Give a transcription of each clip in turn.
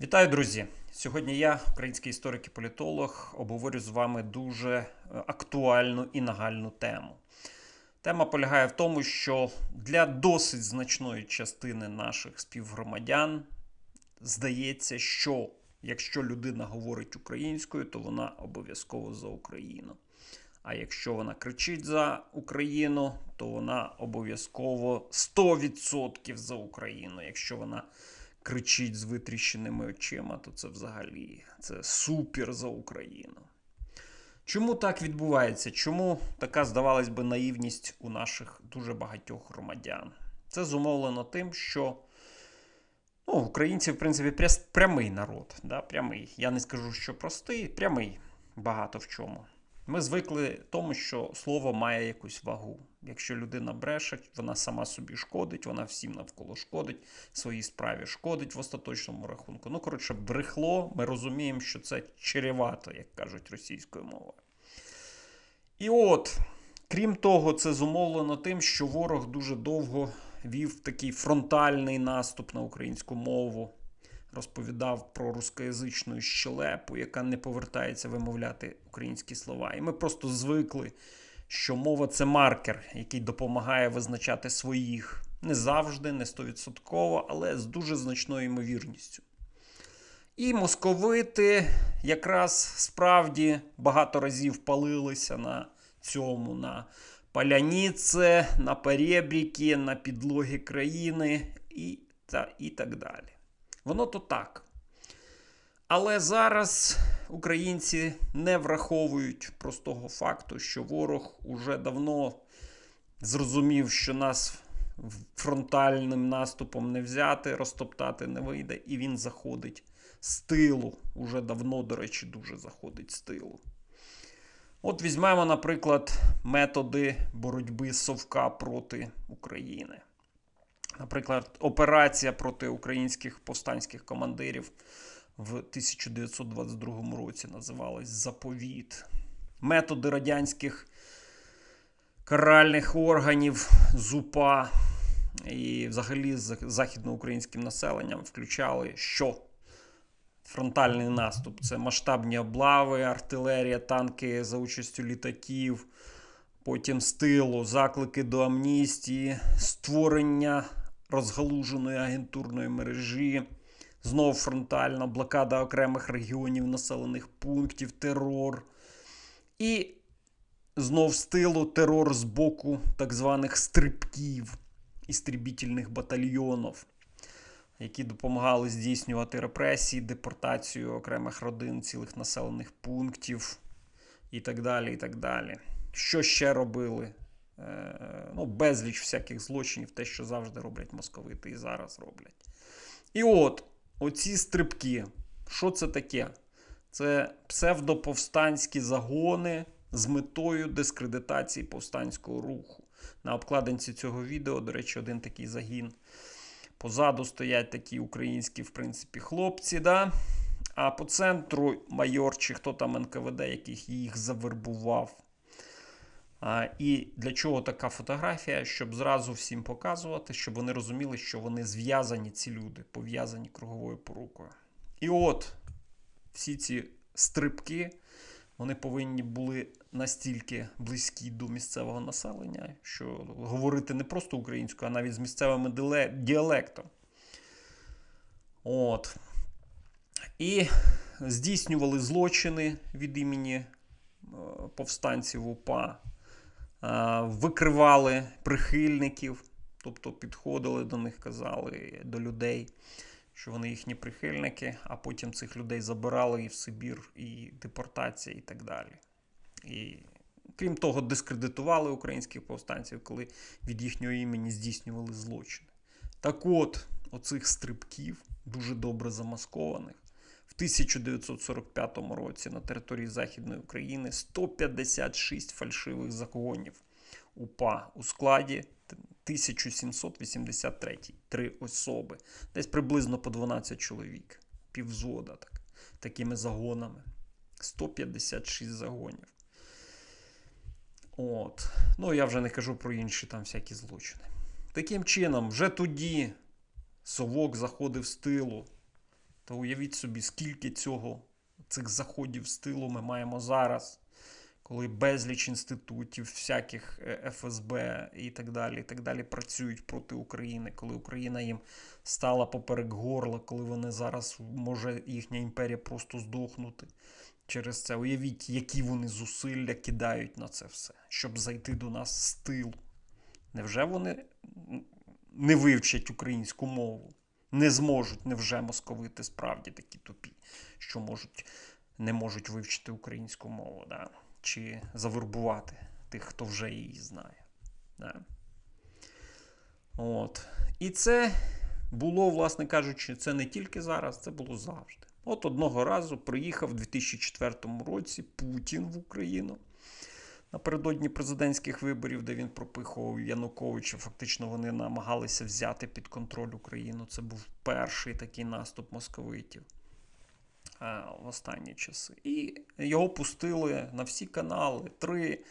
Вітаю, друзі! Сьогодні я, український історик і політолог, обговорю з вами дуже е, актуальну і нагальну тему. Тема полягає в тому, що для досить значної частини наших співгромадян здається, що якщо людина говорить українською, то вона обов'язково за Україну. А якщо вона кричить за Україну, то вона обов'язково 100% за Україну. Якщо вона кричить з витріщеними очима, то це взагалі це супер за Україну. Чому так відбувається? Чому така, здавалось би, наївність у наших дуже багатьох громадян? Це зумовлено тим, що ну, українці, в принципі, прямий народ. Да? Прямий. Я не скажу, що простий, прямий багато в чому. Ми звикли тому, що слово має якусь вагу. Якщо людина бреше, вона сама собі шкодить, вона всім навколо шкодить, своїй справі шкодить в остаточному рахунку. Ну, коротше, брехло, ми розуміємо, що це чревато, як кажуть російською мовою. І от, крім того, це зумовлено тим, що ворог дуже довго вів такий фронтальний наступ на українську мову, розповідав про рускоязичну щелепу, яка не повертається вимовляти українські слова. І ми просто звикли, що мова це маркер, який допомагає визначати своїх. Не завжди, не стовідсотково, але з дуже значною ймовірністю. І московити якраз справді багато разів палилися на цьому, на паляніце, на перебріки, на підлоги країни і, та, і так далі. Воно то так. Але зараз українці не враховують простого факту, що ворог уже давно зрозумів, що нас фронтальним наступом не взяти, розтоптати не вийде, і він заходить з тилу. Уже давно, до речі, дуже заходить з тилу. От візьмемо, наприклад, методи боротьби Совка проти України. Наприклад, операція проти українських повстанських командирів в 1922 році називалась Заповіт. Методи радянських каральних органів ЗУПА і взагалі з західноукраїнським населенням включали що? Фронтальний наступ це масштабні облави, артилерія, танки за участю літаків, потім з тилу, заклики до амністії, створення розгалуженої агентурної мережі, знов фронтальна блокада окремих регіонів населених пунктів, терор. І знов з тилу терор з боку так званих стрибків, істрібітельних батальйонів, які допомагали здійснювати репресії, депортацію окремих родин, цілих населених пунктів і так далі. і так далі. Що ще робили? Е, ну, безліч всяких злочинів, те, що завжди роблять московити і зараз роблять. І от, оці стрибки, що це таке? Це псевдоповстанські загони з метою дискредитації повстанського руху. На обкладинці цього відео, до речі, один такий загін. Позаду стоять такі українські, в принципі, хлопці. да? А по центру майор чи хто там НКВД, яких їх завербував. І для чого така фотографія? Щоб зразу всім показувати, щоб вони розуміли, що вони зв'язані, ці люди, пов'язані круговою порукою. І от всі ці стрибки, вони повинні були настільки близькі до місцевого населення, що говорити не просто українською, а навіть з місцевим діалектом. От. І здійснювали злочини від імені повстанців УПА викривали прихильників, тобто підходили до них, казали до людей, що вони їхні прихильники, а потім цих людей забирали і в Сибір, і депортація, і так далі. І крім того, дискредитували українських повстанців, коли від їхнього імені здійснювали злочини. Так от, оцих стрибків, дуже добре замаскованих. В 1945 році на території Західної України 156 фальшивих загонів УПА у складі 1783 три особи, десь приблизно по 12 чоловік, півзвода так, такими загонами. 156 загонів. От. Ну, я вже не кажу про інші там всякі злочини. Таким чином, вже тоді совок заходив з тилу То уявіть собі, скільки цього, цих заходів з тилу ми маємо зараз, коли безліч інститутів, всяких е, ФСБ і так далі, і так далі працюють проти України, коли Україна їм стала поперек горла, коли вони зараз може їхня імперія просто здохнути через це. Уявіть, які вони зусилля кидають на це все, щоб зайти до нас з тилу. Невже вони не вивчать українську мову? Не зможуть, невже московити справді такі тупі, що можуть, не можуть вивчити українську мову, да? чи завербувати тих, хто вже її знає. Да? От. І це було, власне кажучи, це не тільки зараз, це було завжди. От одного разу приїхав у 2004 році Путін в Україну напередодні президентських виборів, де він пропихував Януковича. Фактично вони намагалися взяти під контроль Україну. Це був перший такий наступ московитів в останні часи. І його пустили на всі канали. Три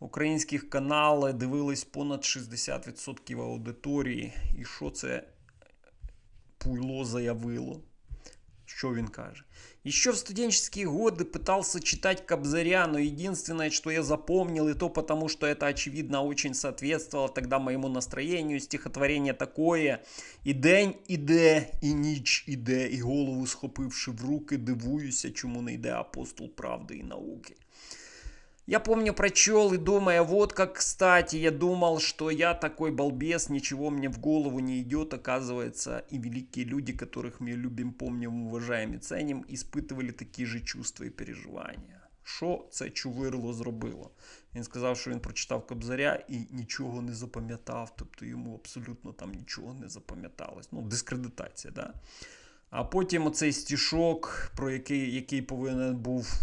українських канали дивились понад 60% аудиторії. І що це пуйло заявило? Что він каже? Еще в студенческие годы пытался читать Кобзаря, но единственное, что я запомнил, и то потому, что это, очевидно, очень соответствовало тогда моему настроению, стихотворение такое. І день іде, і ніч іде, і голову схопивши в руки, дивуюся, чому не йде апостол правди і науки. Я помню, прочел и думая, вот как кстати, я думал, что я такой балбес, ничего мне в голову не идет. Оказывается, и великие люди, которых мы любим, помним, уважаем и ценим, испытывали такие же чувства і переживання. Що це чувирло зробило? Він сказав, що він прочитав Кобзаря і нічого не запам'ятав, тобто йому абсолютно там нічого не запам'яталось. Ну, дискредитація, да? А потім оцей стішок, про який, який повинен був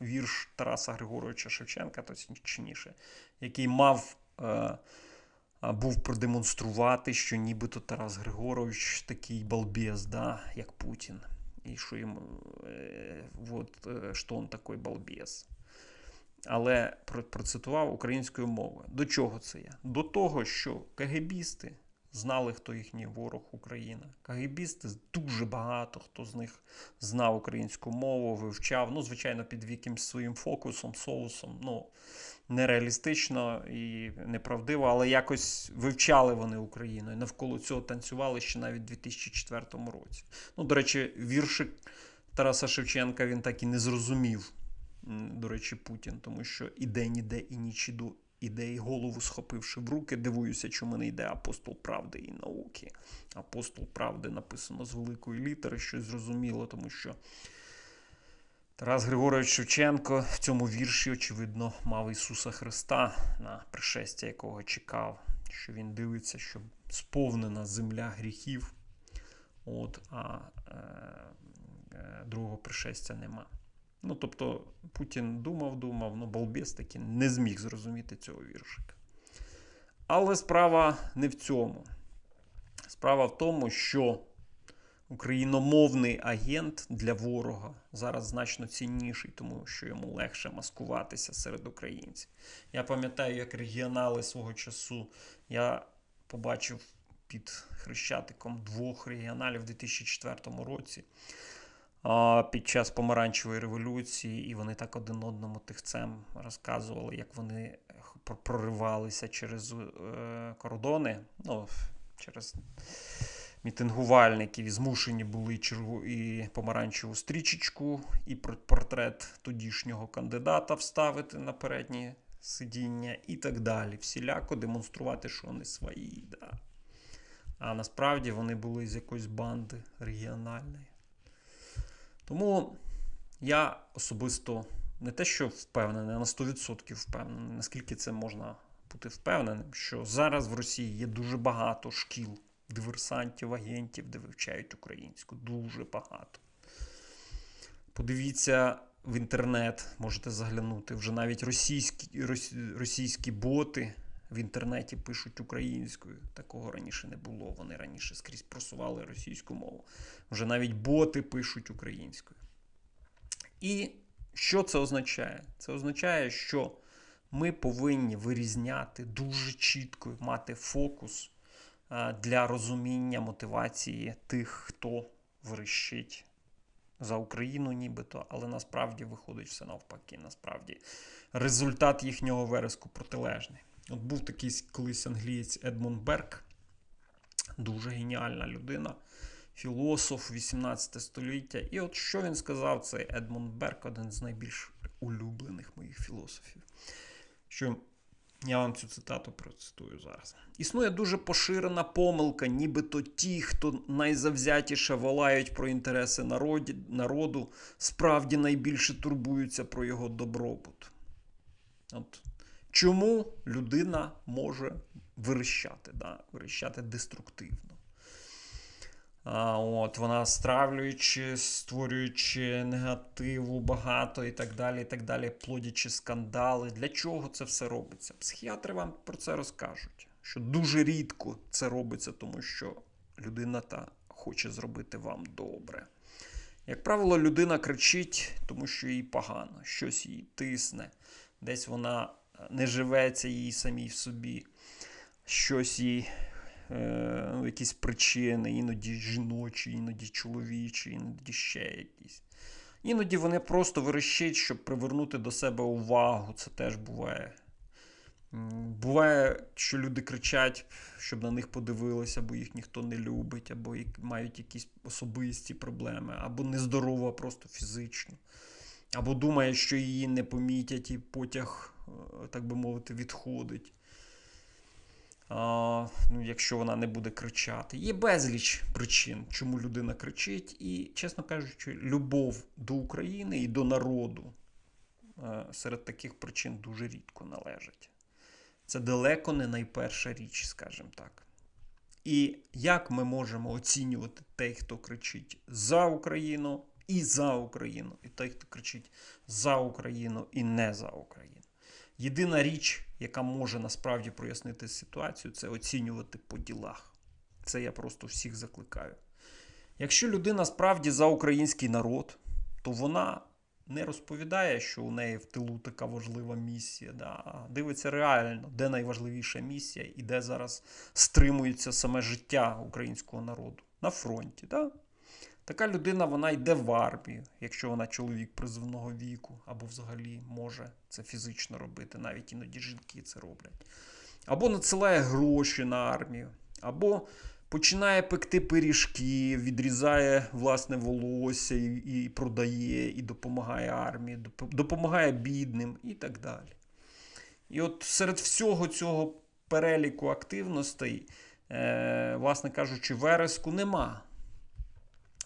вірш Тараса Григоровича Шевченка, точніше, який мав е, був продемонструвати, що нібито Тарас Григорович такий балбес, да, як Путін. І що йому е, от, е, що він такий балбес. Але процитував українською мовою. До чого це я? До того, що КГБісти знали, хто їхній ворог Україна. КГБісти дуже багато хто з них знав українську мову, вивчав. Ну, звичайно, під якимсь своїм фокусом, соусом. Ну, нереалістично і неправдиво, але якось вивчали вони Україну і навколо цього танцювали ще навіть у 2004 році. Ну, до речі, віршик Тараса Шевченка він так і не зрозумів. До речі, Путін, тому що і день іде, і ніч іду, іде, і голову схопивши в руки, дивуюся, чому не йде апостол правди і науки. Апостол правди написано з великої літери, щось зрозуміло, тому що Тарас Григорович Шевченко в цьому вірші, очевидно, мав Ісуса Христа, на пришестя якого чекав, що він дивиться, що сповнена земля гріхів, от, а е, е, другого пришестя нема. Ну, тобто, Путін думав, думав, ну, балбес таки не зміг зрозуміти цього віршика. Але справа не в цьому. Справа в тому, що україномовний агент для ворога зараз значно цінніший, тому що йому легше маскуватися серед українців. Я пам'ятаю, як регіонали свого часу я побачив під хрещатиком двох регіоналів у 2004 році під час помаранчевої революції, і вони так один одному тихцем розказували, як вони проривалися через е, кордони, ну, через мітингувальників і змушені були чергу і помаранчеву стрічечку, і портрет тодішнього кандидата вставити на переднє сидіння, і так далі. Всіляко демонструвати, що вони свої. Да. А насправді вони були з якоїсь банди регіональної. Тому я особисто не те, що впевнений, а на 100% впевнений, наскільки це можна бути впевненим, що зараз в Росії є дуже багато шкіл, диверсантів, агентів, де вивчають українську. Дуже багато. Подивіться в інтернет, можете заглянути. Вже навіть російські, російські боти в інтернеті пишуть українською. Такого раніше не було. Вони раніше скрізь просували російську мову. Вже навіть боти пишуть українською. І що це означає? Це означає, що ми повинні вирізняти дуже чітко, мати фокус для розуміння мотивації тих, хто верещить за Україну, нібито, але насправді виходить все навпаки. Насправді результат їхнього вереску протилежний. От був такий колись англієць Едмунд Берг, дуже геніальна людина, філософ 18 століття. І от що він сказав, цей Едмунд Берг, один з найбільш улюблених моїх філософів. Що я вам цю цитату процитую зараз. Існує дуже поширена помилка, нібито ті, хто найзавзятіше волають про інтереси народі, народу, справді найбільше турбуються про його добробут. От. Чому людина може вирощати, да? вирощати деструктивно? А, от, Вона стравлюючи, створюючи негативу багато і так далі, і так далі, плодячи скандали. Для чого це все робиться? Психіатри вам про це розкажуть, що дуже рідко це робиться, тому що людина та хоче зробити вам добре. Як правило, людина кричить, тому що їй погано, щось їй тисне, десь вона не живеться їй самій в собі, щось їй е, ну, якісь причини, іноді жіночі, іноді чоловічі, іноді ще якісь. Іноді вони просто верещать, щоб привернути до себе увагу. Це теж буває. Буває, що люди кричать, щоб на них подивилися, бо їх ніхто не любить, або мають якісь особисті проблеми, або нездорова просто фізично, або думає, що її не помітять, і потяг, так би мовити, відходить а, ну, якщо вона не буде кричати. Є безліч причин, чому людина кричить. І, чесно кажучи, любов до України і до народу серед таких причин дуже рідко належить. Це далеко не найперша річ, скажімо так. І як ми можемо оцінювати тих, хто кричить за Україну і за Україну, і тих, хто кричить за Україну і не за Україну? Єдина річ, яка може насправді прояснити ситуацію, це оцінювати по ділах. Це я просто всіх закликаю. Якщо людина справді за український народ, то вона не розповідає, що у неї в тилу така важлива місія. Да? Дивиться реально, де найважливіша місія і де зараз стримується саме життя українського народу на фронті. Да? Така людина вона йде в армію, якщо вона чоловік призовного віку, або взагалі може це фізично робити, навіть іноді жінки це роблять. Або надсилає гроші на армію, або починає пекти пиріжки, відрізає власне волосся і, і продає, і допомагає армії, допомагає бідним і так далі. І от серед всього цього переліку активностей, е, власне кажучи, вереску нема.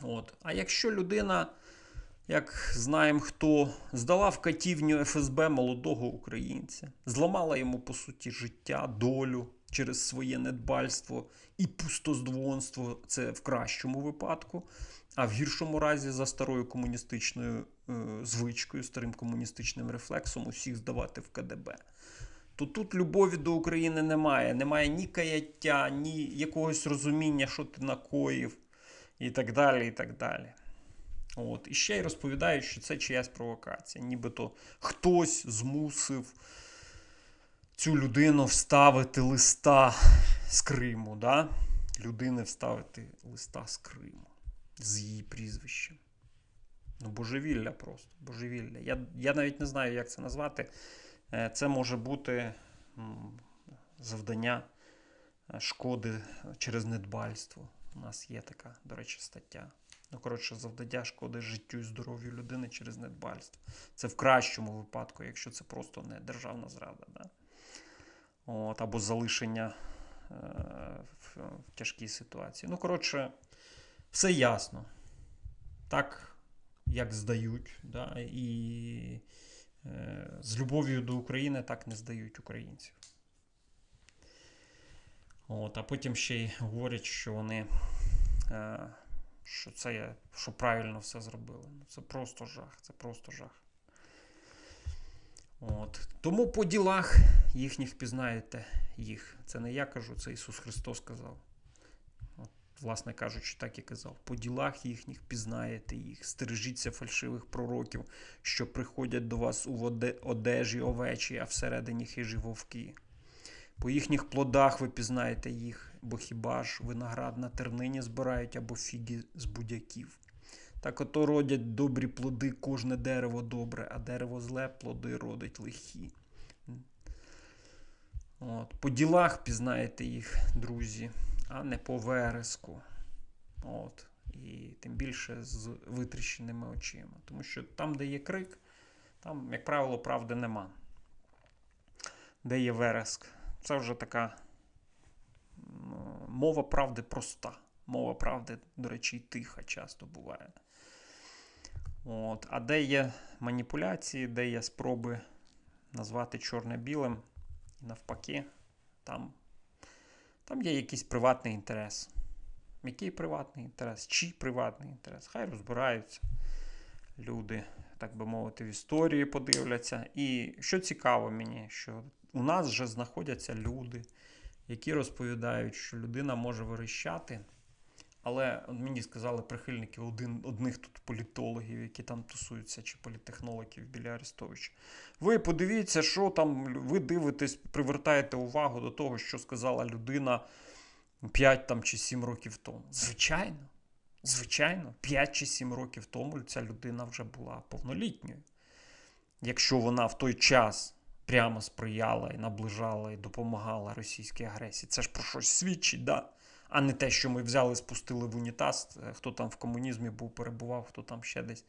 От. А якщо людина, як знаємо хто, здала в катівню ФСБ молодого українця, зламала йому, по суті, життя, долю через своє недбальство і пустоздвонство, це в кращому випадку, а в гіршому разі за старою комуністичною е, звичкою, старим комуністичним рефлексом усіх здавати в КДБ. То тут любові до України немає. Немає ні каяття, ні якогось розуміння, що ти накоїв і так далі. І так далі. От. І ще й розповідають, що це чиясь провокація. Нібито хтось змусив цю людину вставити листа з Криму. Да? Людини вставити листа з Криму з її прізвищем. Ну, божевілля просто. Божевілля. Я, Я навіть не знаю, як це назвати. Е, це може бути завдання е, шкоди через недбальство. У нас є така, до речі, стаття. Ну, коротше, завдання шкоди життю і здоров'ю людини через недбальство. Це в кращому випадку, якщо це просто не державна зрада. Да? От, Або залишення е, в, в тяжкій ситуації. Ну, коротше, все ясно. Так, як здають. Да? І е, з любов'ю до України так не здають українців. От, А потім ще й говорять, що вони е, що це що правильно все зробили. Ну, Це просто жах. Це просто жах. От. Тому по ділах їхніх пізнаєте їх. Це не я кажу, це Ісус Христос сказав. От, Власне кажучи, так і казав. По ділах їхніх пізнаєте їх. Стережіться фальшивих пророків, що приходять до вас у одежі овечі, а всередині хижі вовки. По їхніх плодах ви пізнаєте їх, бо хіба ж виноград на тернині збирають або фіги з будяків. Так ото родять добрі плоди, кожне дерево добре, а дерево зле плоди родить лихі. От. По ділах пізнаєте їх, друзі, а не по вереску. От. І тим більше з витріщеними очима. Тому що там, де є крик, там, як правило, правди нема. Де є вереск. Це вже така мова правди проста. Мова правди, до речі, і тиха часто буває. От. А де є маніпуляції, де є спроби назвати чорне білим, навпаки, там, там є якийсь приватний інтерес. Який приватний інтерес? Чий приватний інтерес? Хай розбираються люди, так би мовити, в історії подивляться. І що цікаво мені, що у нас вже знаходяться люди, які розповідають, що людина може верещати. Але мені сказали прихильники один, одних тут політологів, які там тусуються, чи політехнологів біля Арестовича. Ви подивіться, що там ви дивитесь, привертаєте увагу до того, що сказала людина 5 там, чи 7 років тому. Звичайно, звичайно, 5 чи 7 років тому ця людина вже була повнолітньою. Якщо вона в той час прямо сприяла і наближала і допомагала російській агресії, це ж про щось свідчить, да? а не те, що ми взяли, спустили в унітаз, е, хто там в комунізмі був, перебував, хто там ще десь.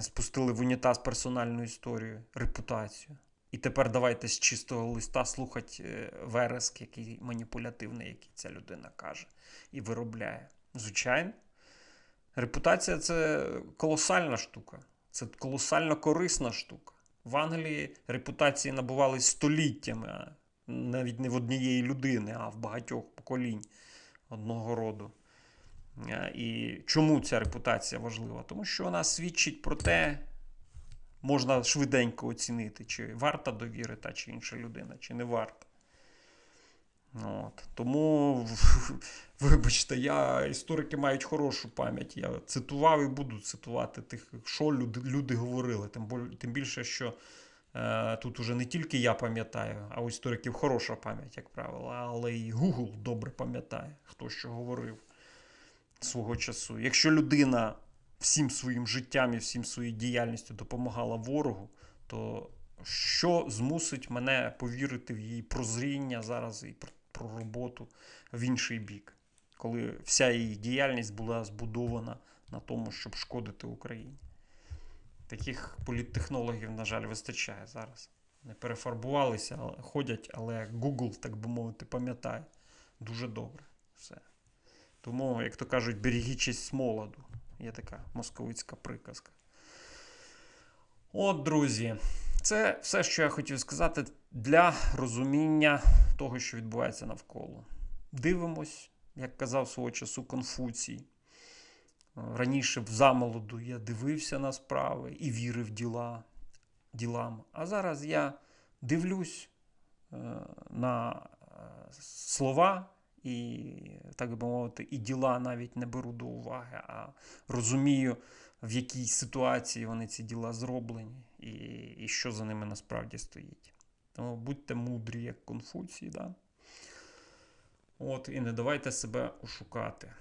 Спустили в унітаз персональну історію, репутацію. І тепер давайте з чистого листа слухати е, вереск, який маніпулятивний, який ця людина каже і виробляє. Звичайно. Репутація це колосальна штука, це колосально корисна штука. В Англії репутації набувались століттями, навіть не в однієї людини, а в багатьох поколінь одного роду. І чому ця репутація важлива? Тому що вона свідчить про те, можна швиденько оцінити, чи варта довіри та чи інша людина, чи не варта. От. Тому, вибачте, я, історики мають хорошу пам'ять. Я цитував і буду цитувати тих, що люди, люди говорили. Тим, тим більше, що е, тут уже не тільки я пам'ятаю, а у істориків хороша пам'ять, як правило, але і Google добре пам'ятає, хто що говорив свого часу. Якщо людина всім своїм життям і всім своєю діяльністю допомагала ворогу, то що змусить мене повірити в її прозріння зараз і про, про роботу в інший бік, коли вся її діяльність була збудована на тому, щоб шкодити Україні? Таких політтехнологів, на жаль, вистачає зараз. Не перефарбувалися, але ходять, але Google, так би мовити, пам'ятає дуже добре все. Тому, як то кажуть, берегічись молоду. Є така московицька приказка. От, друзі, це все, що я хотів сказати для розуміння того, що відбувається навколо. Дивимось, як казав свого часу Конфуцій. Раніше в замолоду я дивився на справи і вірив діла, ділам. А зараз я дивлюсь е, на е, слова і, так би мовити, і діла навіть не беру до уваги, а розумію, в якій ситуації вони ці діла зроблені, і, і що за ними насправді стоїть. Тому будьте мудрі, як Конфуцій, да? От, і не давайте себе ошукати.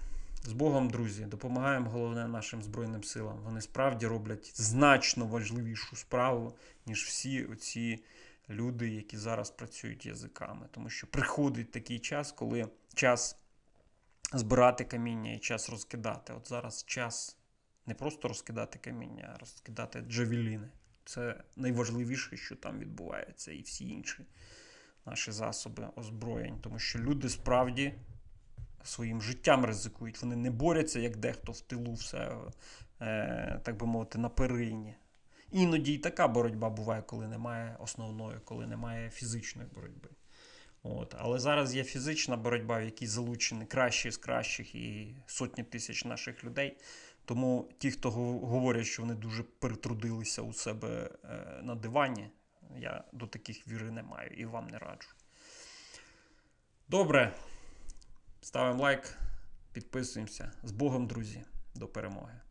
З Богом, друзі, допомагаємо головне нашим Збройним силам. Вони справді роблять значно важливішу справу, ніж всі оці люди, які зараз працюють язиками. Тому що приходить такий час, коли час збирати каміння і час розкидати. От зараз час не просто розкидати каміння, а розкидати джавеліни. Це найважливіше, що там відбувається, і всі інші наші засоби озброєнь. Тому що люди справді своїм життям ризикують. Вони не борються, як дехто в тилу, все, е, так би мовити, на перині. Іноді і така боротьба буває, коли немає основної, коли немає фізичної боротьби. От. Але зараз є фізична боротьба, в якій залучені кращі з кращих і сотні тисяч наших людей. Тому ті, хто говорять, що вони дуже перетрудилися у себе е, на дивані, я до таких віри не маю і вам не раджу. Добре. Ставимо лайк, підписуємося. З Богом, друзі. До перемоги.